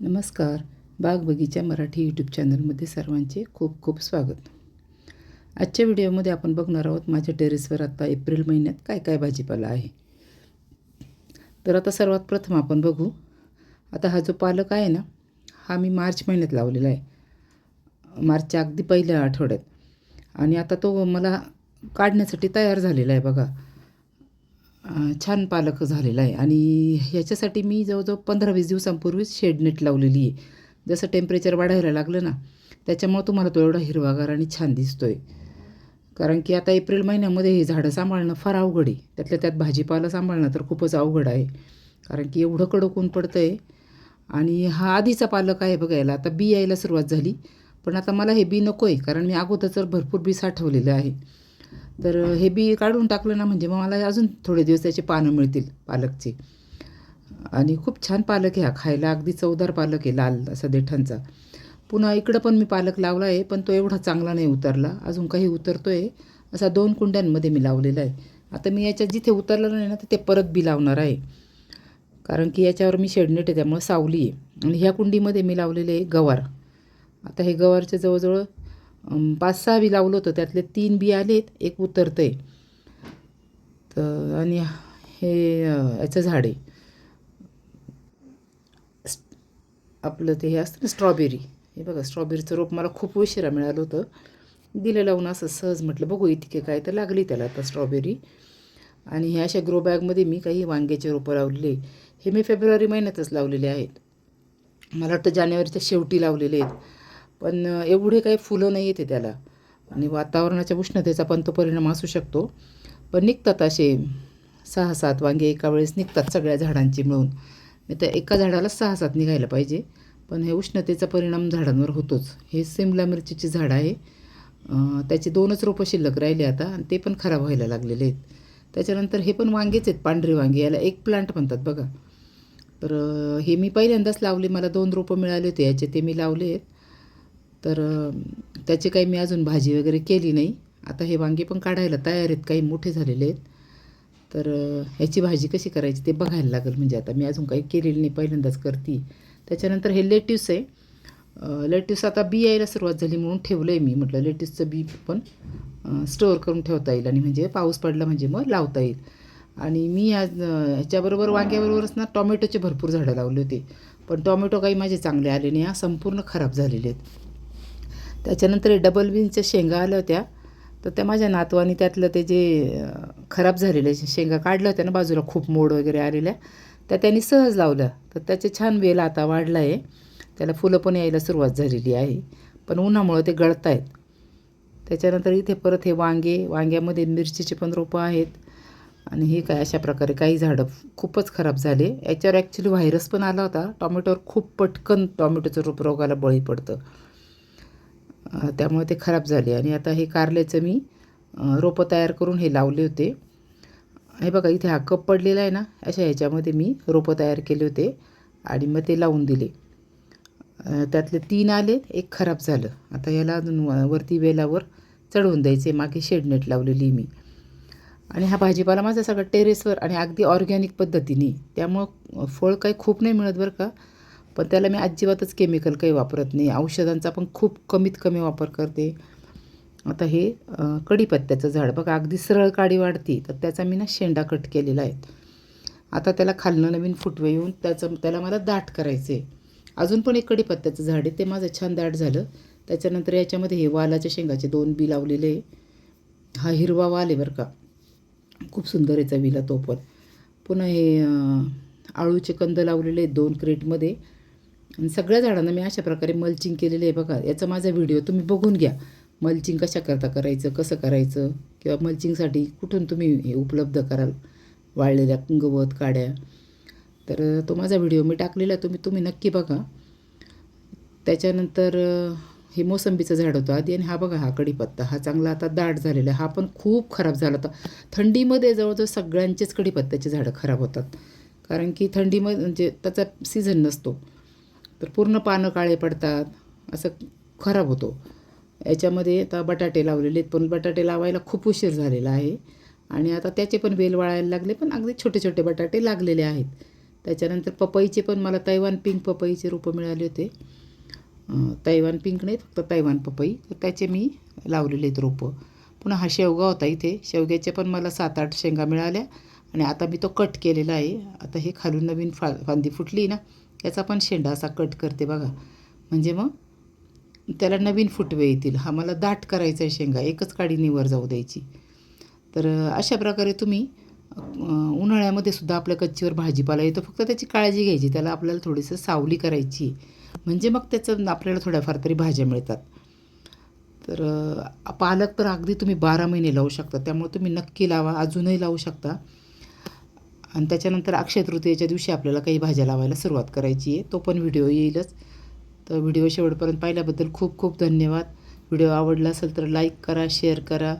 नमस्कार. बाग बगीचा मराठी यूट्यूब चॅनलमध्ये सर्वांचे खूप खूप स्वागत. आजच्या व्हिडिओमध्ये आपण बघणार आहोत माझ्या टेरेसवर आता एप्रिल महिन्यात काय काय भाजीपाला आहे. तर आता सर्वात प्रथम आपण बघू. आता हा जो पालक आहे ना हा मी मार्च महिन्यात लावलेला आहे. मार्चच्या अगदी पहिल्या आठवड्यात. आणि आता तो मला काढण्यासाठी तयार झालेला आहे बघा. छान पालक झालेला आहे. आणि ह्याच्यासाठी मी जवळजवळ पंधरा वीस दिवसांपूर्वीच शेडनेट लावलेली आहे. जसं टेम्परेचर वाढायला लागलं ना त्याच्यामुळं तुम्हाला तो एवढा हिरवागार आणि छान दिसतो आहे कारण की आता एप्रिल महिन्यामध्ये हे झाडं सांभाळणं फार अवघड आहे. त्यातल्या त्यात भाजीपाला सांभाळणं तर खूपच अवघड आहे. कारण की एवढं कडक ऊन पडतं आहे आणि हा आधीचा पालक आहे बघायला. आता बी यायला सुरुवात झाली. पण आता मला हे बी नको आहे कारण मी अगोदर भरपूर बी साठवलेलं आहे. तर हे. बी काढून टाकलं ना म्हणजे मग मला अजून थोडे दिवस त्याचे पानं मिळतील पालकचे. आणि खूप छान पालक आहे हा खायला अगदी चवदार पालक आहे लाल असा देठांचा. पुन्हा इकडं पण मी पालक लावला आहे पण तो एवढा चांगला नाही उतरला. अजून काही उतरतो आहे असा दोन कुंड्यांमध्ये मी लावलेला आहे. आता मी याच्यात जिथे उतरला नाही ना तर ते परत बी लावणार आहे. कारण की याच्यावर मी शेडनेट आहे त्यामुळे सावली आहे. आणि ह्या कुंडीमध्ये मी लावलेले आहे गवार. आता हे गवारचे जवळजवळ पाच सहा बी लावलं होतं. त्यातले तीन बी आलेत एक उतरतं आहे तर आणि हे याचं झाड आहे. आपलं ते हे असतं ना स्ट्रॉबेरी. हे बघा स्ट्रॉबेरीचं रोप मला खूप उशिरा मिळालं होतं. दिलं लावून असं सहज म्हटलं बघू इतके काय तर लागली त्याला आता स्ट्रॉबेरी. आणि ह्या अशा ग्रो बॅगमध्ये मी काही वांग्याचे रोपं लावलेले. हे मी फेब्रुवारी महिन्यातच लावलेले आहेत. मला वाटतं जानेवारीच्या शेवटी लावलेले आहेत. पण एवढे काही फुलं नाही येते त्याला. आणि वातावरणाच्या उष्णतेचा पण तो परिणाम असू शकतो. पण निघतात असे सहा सात वांगे एका वेळेस निघतात सगळ्या झाडांची मिळून. नाही तर एका झाडाला सहा सात निघायला पाहिजे. पण हे उष्णतेचा परिणाम झाडांवर होतोच. हे सिमला मिरचीचे झाड आहे. त्याचे दोनच रोपं शिल्लक राहिले आता आणि ते पण खराब व्हायला लागलेले आहेत. त्याच्यानंतर हे पण वांगेच आहेत पांढरे वांगे. याला एक प्लांट म्हणतात बघा. तर हे मी पहिल्यांदाच लावले. मला दोन रोपं मिळाले होते. याचे ते मी लावले आहेत. तर त्याची काही मी अजून भाजी वगैरे केली नाही. आता हे वांगे पण काढायला तयार आहेत काही मोठे झालेले आहेत. तर ह्याची भाजी कशी करायची ते बघायला लागेल. म्हणजे आता मी अजून काही केलेली नाही पहिल्यांदाच करते. त्याच्यानंतर हे लेट्यूस आहे. लेट्यूस आता बी यायला सुरुवात झाली म्हणून ठेवलं आहे मी. म्हटलं लेट्यूसचं बी पण स्टोअर करून ठेवता येईल आणि म्हणजे पाऊस पडला म्हणजे मग लावता येईल. आणि मी आज ह्याच्याबरोबर वांग्याबरोबरच ना टॉमॅटोचे भरपूर झाडं लावले होते. पण टॉमॅटो काही माझे चांगले आले नाही हा संपूर्ण खराब झालेले आहेत. त्याच्यानंतर डबल बीनच्या शेंगा आल्या होत्या. तर त्या माझ्या नातवानी त्यातलं ते जे खराब झालेले शेंगा काढल्या होत्या ना बाजूला खूप मोड वगैरे आलेल्या त्या त्यांनी सहज लावल्या तर त्याचे छान वेल आता वाढला आहे त्याला फुलं पण यायला सुरुवात झालेली आहे. पण उन्हामुळं ते गळत आहेत त्याच्यानंतर इथे परत हे वांगे वांग्यामध्ये मिरचीचे पण रोपं आहेत. आणि हे काय अशा प्रकारे काही झाडं खूपच खराब झाले. याच्यावर ॲक्च्युली व्हायरस पण आला होता. टॉमॅटोवर खूप पटकन टॉमॅटोचं रोप रोगाला बळी पडतं. त्यामुळे ते खराब झाले. आणि आता हे कारल्याचं मी रोपं तयार करून हे लावले होते. हे बघा इथे हा कप पडलेला आहे ना अशा ह्याच्यामध्ये मी रोपं तयार केले होते आणि मग ते लावून दिले. त्यातले तीन आले एक खराब झालं. आता याला अजून व- वरती वेलावर चढवून द्यायचे. मागे शेडनेट लावलेली मी. आणि हा भाजीपाला माझा सगळा टेरेसवर आणि अगदी ऑर्गॅनिक पद्धतीने. त्यामुळं फळ काही खूप नाही मिळत बरं का. पण त्याला मी अजिबातच केमिकल काही वापरत नाही. औषधांचा पण खूप कमीत कमी वापर करते. आता हे कडीपत्त्याचं कढीपत्त्याचं झाड. बघा अगदी सरळ काडी वाढती. तर त्याचा मी ना शेंडा कट केलेला आहे. आता त्याला खालनं नवीन फुटवे येऊन त्याचं त्याला मला दाट करायचं आहे अजून पण एक कढीपत्त्याचं झाड आहे. ते माझं छान दाट झालं. त्याच्यानंतर याच्यामध्ये हे वालाच्या शेंगाचे दोन बी लावलेले हा हिरवा वाल आहे बरं का. खूप सुंदर आहे चवीला तो पण. पुन्हा हे आळूचे कंद लावलेले आहेत दोन क्रेटमध्ये आणि सगळ्या झाडांना मी अशा प्रकारे मल्चिंग केलेलं आहे बघा. याचा माझा व्हिडिओ तुम्ही बघून घ्या. मल्चिंग कशा करता करायचं कसं करायचं? किंवा मल्चिंगसाठी कुठून तुम्ही हे उपलब्ध कराल? वाळलेल्या गवत काड्या. तर तो माझा व्हिडिओ मी टाकलेला आहे. तुम्ही तुम्ही नक्की बघा. त्याच्यानंतर हे मोसंबीचं झाड होतं आधी आणि हा बघा हा कढीपत्ता हा चांगला आता दाट झालेला आहे. हा पण खूप खराब झाला होता. थंडीमध्ये जवळजवळ सगळ्यांचेच कढीपत्त्याचे झाडं खराब होतात. कारण की थंडीमध्ये म्हणजे त्याचा सीझन नसतो. तर पूर्ण पानं काळे पडतात असं खराब होतो. याच्यामध्ये आता बटाटे लावलेले आहेत पण बटाटे लावायला खूप उशीर झालेला आहे. आणि आता त्याचे पण वेल वाळायला लागले पण अगदी छोटे छोटे बटाटे लागलेले आहेत. त्याच्यानंतर पपईचे पण मला तैवान पिंक पपईचे रोपं मिळाले होते. तैवान पिंक नाही फक्त तैवान पपई. तर त्याचे मी लावलेले आहेत रोपं. पुन्हा हा शेवगा होता इथे. शेवग्याचे पण मला सात आठ शेंगा मिळाल्या. आणि आता मी तो कट केलेला आहे. आता हे खालून नवीन फा फांदी फुटली ना याचा पण शेंडा असा कट करते बघा. म्हणजे मग त्याला नवीन फुटवे येतील. हा मला दाट करायचा आहे शेंगा. एकच काडीने वर जाऊ द्यायची. तर अशा प्रकारे तुम्ही उन्हाळ्यामध्ये सुद्धा आपल्या कच्चीवर भाजीपाला येतो. फक्त त्याची काळजी घ्यायची. त्याला आपल्याला थोडीसं सावली करायची. म्हणजे मग त्याचं आपल्याला थोड्याफार तरी भाज्या मिळतात. तर पालक तर अगदी तुम्ही बारा महिने लावू शकता. त्यामुळे तुम्ही नक्की लावा. अजूनही लावू शकता. आणि त्याच्यानंतर अक्षय तृतीयेच्या दिवशी आपल्याला काही भाज्या लावायला सुरुवात करायची आहे. तो पण व्हिडिओ येईलच. तर व्हिडिओ शेवटपर्यंत पाहिल्याबद्दल खूप खूप धन्यवाद. व्हिडिओ आवडला असेल तर लाईक करा शेअर करा.